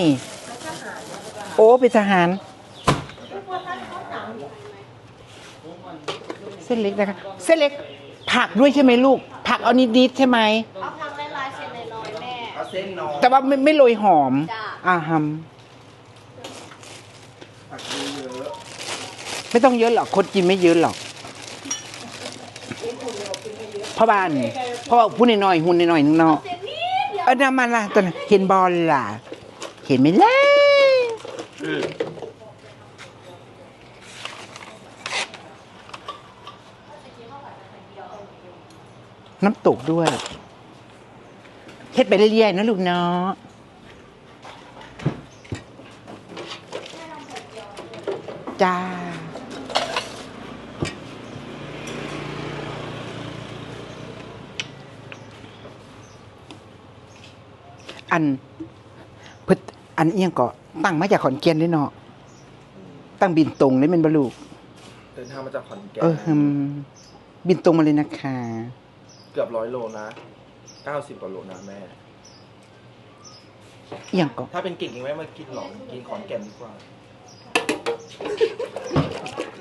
นี่ โอ้เป็นทหาร เส้นเล็กนะคะ เส้นเล็ก ผักด้วยใช่ไหมลูก ผักเอานิดๆใช่ไหม เอาพักลายๆเส้นน้อยๆแม่ เอาเส้นน้อยแต่ว่าไม่ไม่โรยหอม จ้ะ อ่าฮัมผักเยอะไม่ต้องเยอะหรอก คนกินไม่เยอะหรอกเพราะบ้านเพราะว่าพูดน้อยๆหุ่นน้อยๆนึงเนาะเส้นนิดเดียว เออนามาล่ะตอนนั้นเห็นบอลล่ะ เห็นไหมล่ะน้ำตกด้วยเฮ็ดไปเรื่อยๆนะลูกเนาะจ้า อัน อันเอียงก็ตั้งมาจากขอนแก่นเลยเนาะตั้งบินตรงเลยเป็นบลูกๆเดินทางมาจากขอนแก่นเออฮึมบินตรงมาเลยนะคะ เกือบร้อยโลนะเก้าสิบกว่าโลนะแม่เอียงก็ถ้าเป็นกิ่งยังไม่มากินหรอกกินขอนแก่นดีกว่า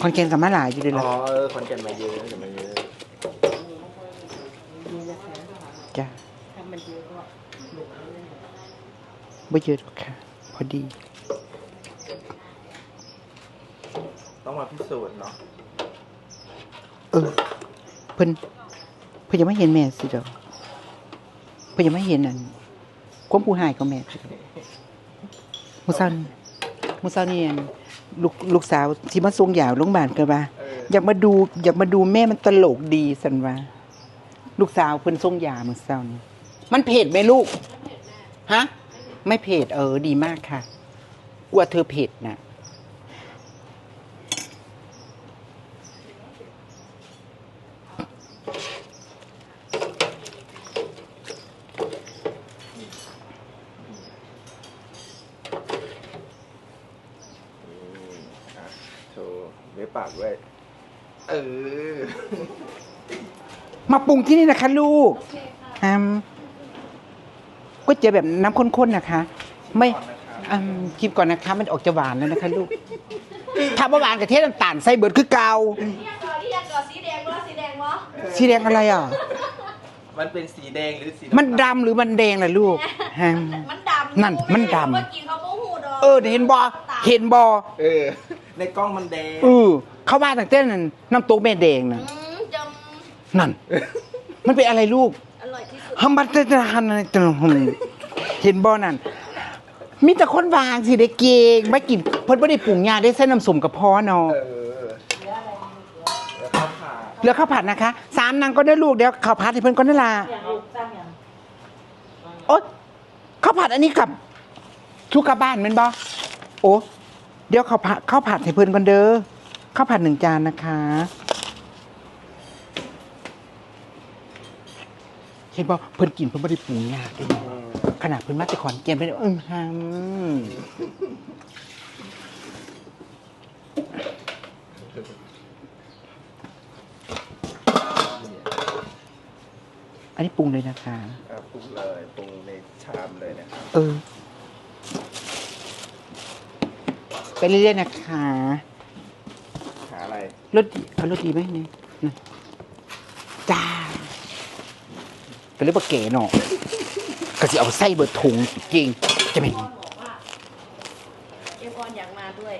ขอนแก่นกับมาหลายอยู่เลยอ๋ล่ะอเออขอนแก่นมาเยอะขอนแก่นมาเยอะจ้าไม่เยอะหรอกค่ะพ อดี ต้องมาพิสูจน์เนาะเออ เพิ่นเพิ่นยังไม่เห็นแม่สิดอกเพิ่นยังไม่เห็นอันความผู้หายของแม่สิดอกมุซันมุซันนี่อันลูกลูกสาวที่มาส่งยาวโรงพยาบาลกันว่า เอออยากมาดูอยากมาดูแม่มันตลกดีสันว่า ลูกสาวเพิ่นส่งยาเมื่อเช้านี้มันเผ็ดไหมลูก ฮะ ไม่เผ็ดเออดีมากค่ะกลัวเธอเผ็ดนะอะโชว์เว็บปากด้วย เออ มาปรุงที่นี่นะคะลูกอืม ก๋วยเตี๋ยวแบบน้ำข้นๆนะคะ ไม่อืมกินก่อนนะคะ มันออกจะหวานแล้วนะคะลูกถ้าบ่หวานกับเทศน้ำตาลใส่เบิดคือเกานี่ยังก่อนนี่ยังก่อนสีแดงวะสีแดงวะสีแดงอะไรอะ มันเป็นสีแดงหรือสีมันดำหรือมันแดงล่ะลูกฮะ มันดำนั่นมันดำ เมื่อกี้เขาโมโหดอกเออเห็นบอเห็นบอเออ ในกล้องมันแดง เออเข้าบ้านตั้งแต่นั้นน้ำตกแม่แดงน่ะอืมจนั่น มันเป็นอะไรลูกำอร่อยที่สุดฮัมบัตเตอร์ฮันอะไรตลอดเห็นบอนั่นมีแต่คนวางสิได้เก่งไม่กินเพิ่นบ่ได้ปรุงยาได้เส้นน้ำส้มกับพอเนาะเออแล้วข้าวผัดเหลือข้าวผัดนะคะสามนางก็ได้ลูกเดี๋ยวข้าวผัดให้เพิ่นก็นั่นล่ะโอ๊ยข้าวผัดอันนี้กับทุกกลับบ้านแม่นบ่โอ้เดี๋ยวข้าวผัดข้าวผัดให้เพิ่นก่อนเด้อข้าวผัดหนึ่งจานนะคะ เห็นบ่เพิ่นกินเพิ่นบ่ได้ปรุงยาเด้อืมขนาดเพิ่นมาแต่ขอนแก่นเพิ่นเอื้อหืออันนี้ปรุงเลยนะคะ อะปรุงเลยปรุงในชามเลยนะครับเออ ไปเรื่อยๆนะคะ หาอะไรรสดีเอารสดีไหมเนี่ยนะจ้า เป็นเรื่องปลาเก๋เนาะก็สิเอาไส้เบิดถุงจริงจะไหมเอฟออนอยากมาด้วย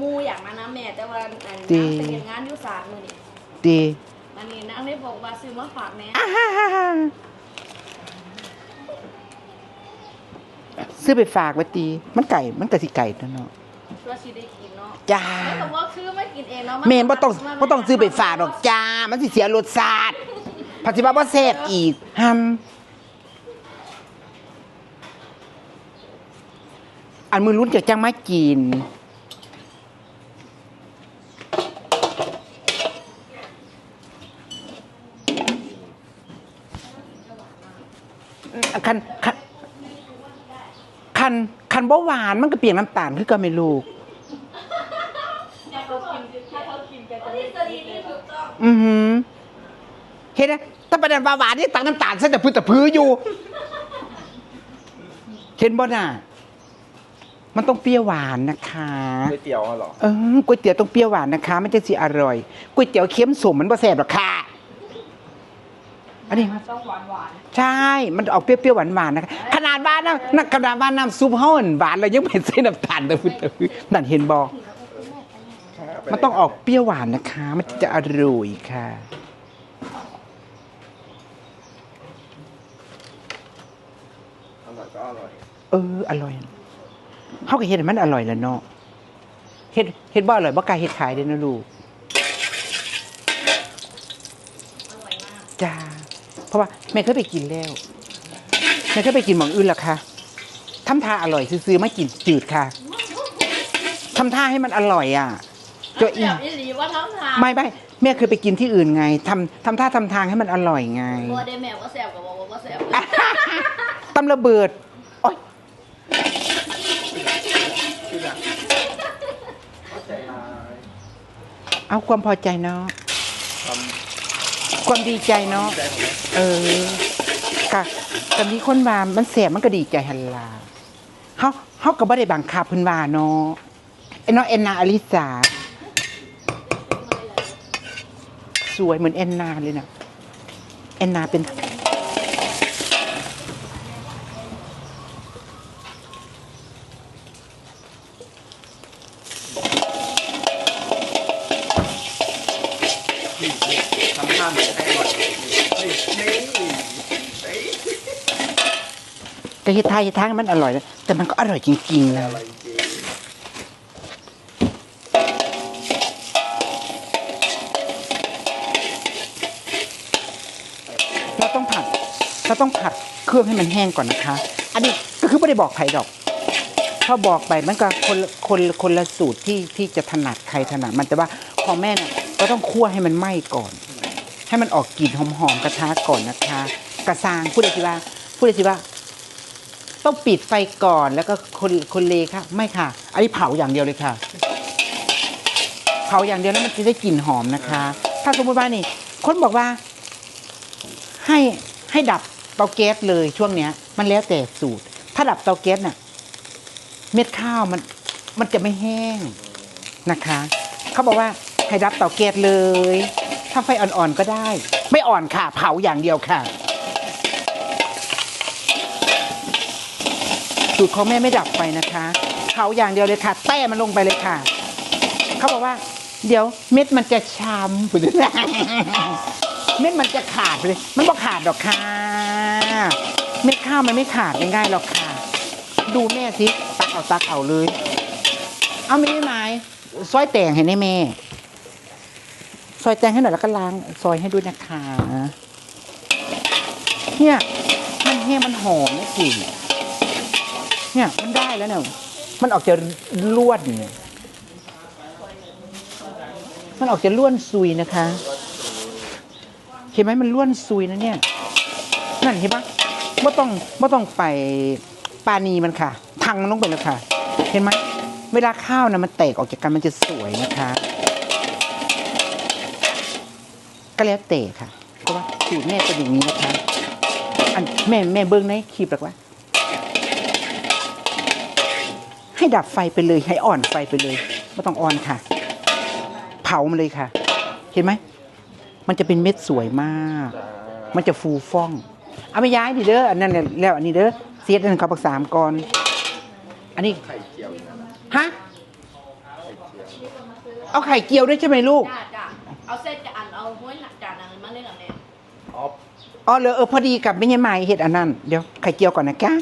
มูอยากมานะแม่แต่ว่าอันดีจะเห็นงานอยุสานมือนี่ดีอันนี้นางได้บอกว่าซื้อมาฝากแม่อ่าฮ่าฮ่าฮ่าซื้อไปฝากไว้ตี มันไก่ มันกะสิไก่ตัวเนาะว่าสิได้กินเนาะจ้าไม่แต่ว่าคือไม่กินเองเนาะเมนบ่ต้องบ่ต้องซื้อไปฝากดอกจ้า มันสิเสียรสชาติ ผัดสิบ่าบ่แซ่บอีกฮัมอันมือรุ่นจะจังมากิน คันคันคันคันบ่หวานมันก็เปลี่ยนน้ำตาลคือก็ไม่ลูกทฤษฎีนี่ถูกต้องอือหือเห็นไหม ถ้าประเด็นว่าหวานนี่ตักน้ำตาลซะแต่พื้นแต่พื้นอยู่ เห็นบ่น่ะ มันต้องเปรี้ยวหวานนะคะก๋วยเตี๋ยวเหรอ เออก๋วยเตี๋ยวต้องเปรี้ยวหวานนะคะมันจะสิอร่อยก๋วยเตี๋ยวเค็มสมมันบ่แซ่บหรอกค่ะ อันนี้ มันต้องหวานหวานใช่ มันออกเปรี้ยวๆหวานๆนะคะขนาดบ้านน้ำนักขนาดบ้านน้ำซุปเฮาอั่นหวานแล้วยังเป็นเส้นน้ำตาลแต่พุทธนั่นเห็นบ่มันต้องออกเปรี้ยวหวานนะคะ มันจะอร่อยค่ะ อร่อยก็อร่ อยเออ อร่อยเฮาก็เฮ็ดให้มันอร่อยแล้วเนาะเฮ็ดเฮ็ดบ่อร่อยบ่กล้าเฮ็ดขายเด้อนะลูกอร่อยมากจ้าเพราะว่าแม่เคยไปกินแล้วแม่เคยไปกินหมองอื่นแล้วค่ะทำท่าอร่อยซื้อๆมากินจืดค่ะทำท่าให้มันอร่อยอะเจ้าอีแบบนี้หรือว่าท้องทางไม่ไม่แม่เคยไปกินที่อื่นไงทำทำท่าทำทางให้มันอร่อยไงบัวได้แม่ว่าแซ่บกับบอกว่าแซ่บตำระเบิดโอ๊ย คือแบบเข้าใจมา เอาความพอใจเนาะทความดีใจเนาะำใจของแม่เออกะตอนนี้คนว่ามันแสบมันก็ดีใจหันลาเฮาเฮาก็บ่ได้บังคับเพิ่นว่าเนาะไอ้น้องแอนนาอลิสาสวยเหมือนแอนนาเลยนะแอนนาเป็น ทำท่าเหมือนให้อร่อยนี่นี่เฮ้ย กะเฮ็ดทายเฮ็ดทางมันอร่อยนะแต่มันก็อร่อยจริงๆนะเราต้องผัดเราต้องผัดเครื่องให้มันแห้งก่อนนะคะ อันนี้ก็คือไม่ได้บอกใครดอกพอบอกไปมันก็คนคนคนละสูตรที่ที่จะถนัดใครถนัดมันแต่ว่าของแม่เนี่ยก็ต้องคั่วให้มันไหม้ก่อน ให้มันออกกลิ่นหอมๆกระทะก่อนนะคะ กระซางพูดเลยสิว่าพูดเลยสิว่า ต้องปิดไฟก่อนแล้วก็คนคนเลค่ะ ไม่ค่ะ อันนี้เผาอย่างเดียวเลยค่ะ เผาอย่างเดียวแล้วมันจะได้กลิ่นหอมนะคะ ถ้าสมมติว่านี่ คนบอกว่า ให้ให้ดับเตาแก๊สเลยช่วงเนี้ย มันแล้วแต่สูตร ถ้าดับเตาแก๊สน่ะ เม็ดข้าวมัน มันจะไม่แห้งนะคะ เขาบอกว่าให้ดับเตาแก๊สเลย ถ้าไฟอ่อนๆก็ได้ ไม่อ่อนค่ะ เผาอย่างเดียวค่ะ สูตรของแม่ไม่ดับไฟนะคะเผาอย่างเดียวเลยค่ะ แต้มันลงไปเลยค่ะ เขาบอกว่า เดี๋ยวเม็ดมันจะช้ำเม็ดมันจะขาดไปเลย มันบ่ขาดหรอกค่ะ เม็ดข้าวมันไม่ขาดง่ายๆหรอกค่ะ ดูแม่สิตักเอาตักเอาเลย เอาไม่ได้ไหมซอยแตงให้แน่แม่ ซอยแตงให้หน่อยแล้วก็ล้างซอยให้ด้วยนะคะเนี่ยมันแห้งมันหอมนะกลิ่น เนี่ยมันได้แล้วเนี่ยมันออกจะล้วนเนี่ยมันออกจะล้วนซุยนะคะเห็นไหมมันล้วนซุยนะเนี่ยนั่นเห็นปะไม่ต้องไม่ต้องไปปานีมันค่ะทังมันลงไปเลยค่ะ เห็นไหมเวลาข้าวนะมันแตกออกจากกันมันจะสวยนะคะก็แล้วแต่ค่ะเพราะว่าสูตรแม่เป็นอย่างนี้นะคะอันแม่แม่เบิ้งในคลิปหรอกว่า ให้ดับไฟไปเลยให้อ่อนไฟไปเลยไม่ต้องอ่อนค่ะ เผามันเลยค่ะ เห็นไหมมันจะเป็นเม็ดสวยมากจ้ามันจะฟูฟ่องเอาไปย้ายดิเด้ออันนั้นแหละแล้วอันนี้เด้อเสียดอันนนเขาปักสามก่อน อันนี้ไข่เจียวอย่างนั้นนะฮะไข่เจียวเอาไข่เจียวด้วยใช่ไหมลูกจ้าจ้าเอาเส้นกับอันเอาห้วยหนักจานนั้นมาเล่นกับแม่ออฟอ๋อเหรอเออพอดีกับไม่ใช่ไม้เห็ดอันนั้นเดี๋ยวไข่เจียวก่อนนะก้า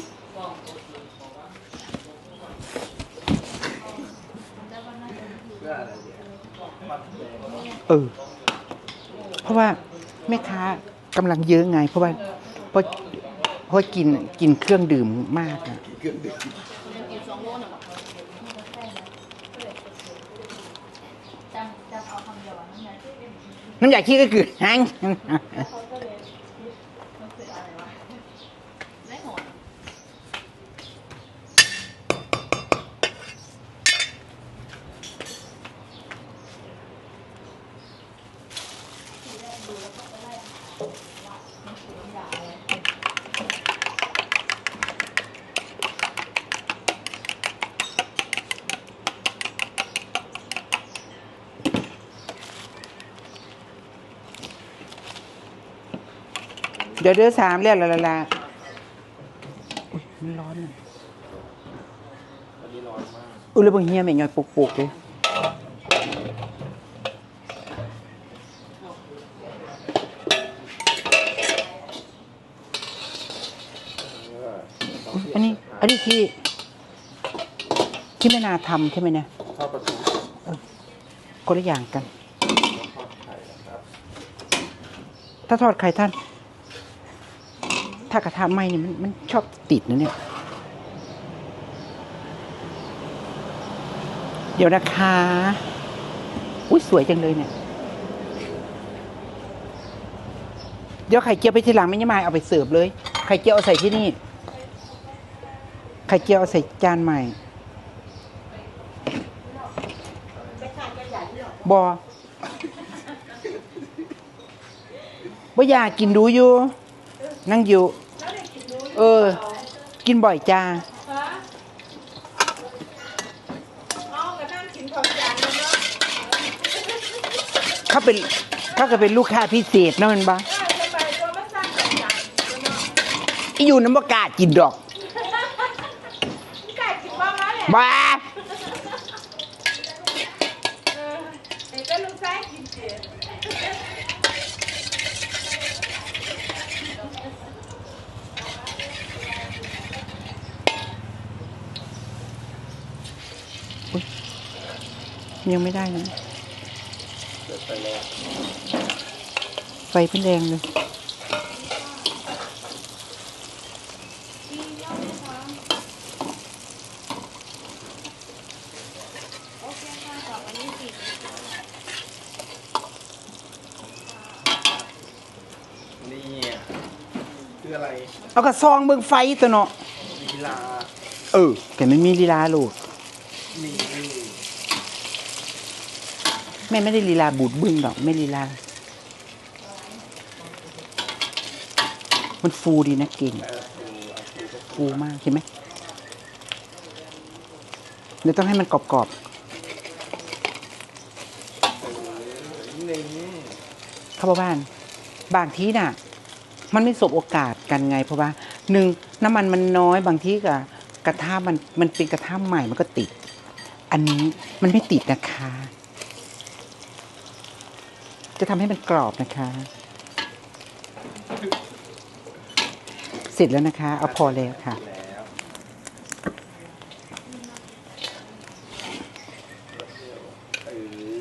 เพื่ออะไรเนี่ยมัดแดง เออ เพราะว่าแม่ค้ากำลังเยอะไง เพราะว่าเพราะเพราะกินกินเครื่องดื่มมากอะเครื่องดื่มเล่นกินสองโลน่ะบอกจำจำเอาคำเดียวอะนั่นไงน้ำยาขี้ก็คือแห้ง เดี๋ยวเดือสามแล้วละละละอุ้ยมันร้อนอะวันนี้ร้อนมากอุ้ยแล้วบางเฮียแม่งย่อยปุกๆเลยเออต้งอุ๊ยเปลี่ยอันนี้ อันนี้ที่ ที่แม่นาทำใช่ไหมเนี่ยทอดปลาทูคนละอย่างกันทอดไข่นะครับถ้าทอดไข่ท่าน ถ้ากระทะไหม้นี่มันมันชอบติดนะเนี่ย เดี๋ยวนะคะ อุ้ยสวยจังเลยเนี่ย เดี๋ยวไข่เจียวไปทีหลังไม่ยมาเอาไปเสิร์ฟเลย ไข่เจียวเอาใส่ที่นี่ ไข่เจียวเอาใส่จานใหม่ บอบ่อยากกินดูอยู่ นั่งอยู่ เออ กินบ่อยจ้าน้องก็นั่งกินของจานแล้วเนาะเขาเป็นเขาก็เป็นลูกค้าพิเศษเนาะแมันบ่ได้สบายตัวมาสร้างของจานเนาะอีอยู่น้ำบ่กล้ากินดอกไก่กินบ้างแล้วเนี่ย บ้า เออเห็นก็ลูกชายกินเสีย ยังไม่ได้นะเสร็จไปแล้วไฟเพิ่นแรงเลยโอเคค่ะต่อไปนี้สินี่คืออะไรเอากระซองเบิ่งไฟตัวเนาะลีลาเออแต่ไม่มีลีลาลูกนี่แม่ไม่ได้ลีลาบูดบึ้งดอกไม่ลีลา มันฟูดีนะเก่ง ฟูมากเห็นไหมเดี๋ยวต้องให้มันกรอบๆเข้ามาบ้านบางทีน่ะ มันไม่สบโอกาสกันไง เพราะว่าหนึ่งน้ำมันมันน้อยบางทีกับกระทะมันมันเป็นกระทะใหม่มันก็ติด อันนี้มันไม่ติดนะคะ จะทำให้มันกรอบนะคะ เสร็จแล้วนะคะ เอาพอแล้วค่ะแล้ว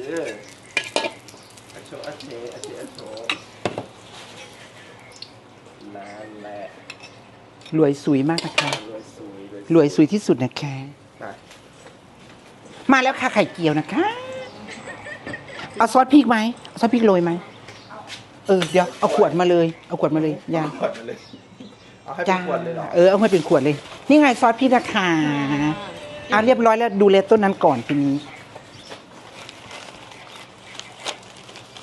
เอออาโชอาเชอาเชอาโชนั่นแหละรวยสวยมากนะคะ รวยสวยรวยรวยสวยที่สุดนะคะนะมาแล้วค่ะไข่เจียวนะคะ เอาซอสพริกไหมเอาซอสพริกโรยไหมเออเดี๋ยวเอาขวดมาเลยเอาขวดมาเลยยาขวดมาเลยเอาให้เป็จ้านขวดเลยเหรอเออเอามาเป็นขวดเลย นี่ไงซอสพริกนะคะอะเรียบร้อยแล้วดูแลต้นนั้นก่อนทีนี้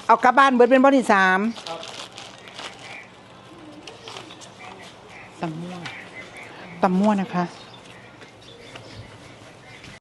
เอากลับบ้านเบิร์ดเป็นบอที่สามตำมั่วตำมั่วนะคะ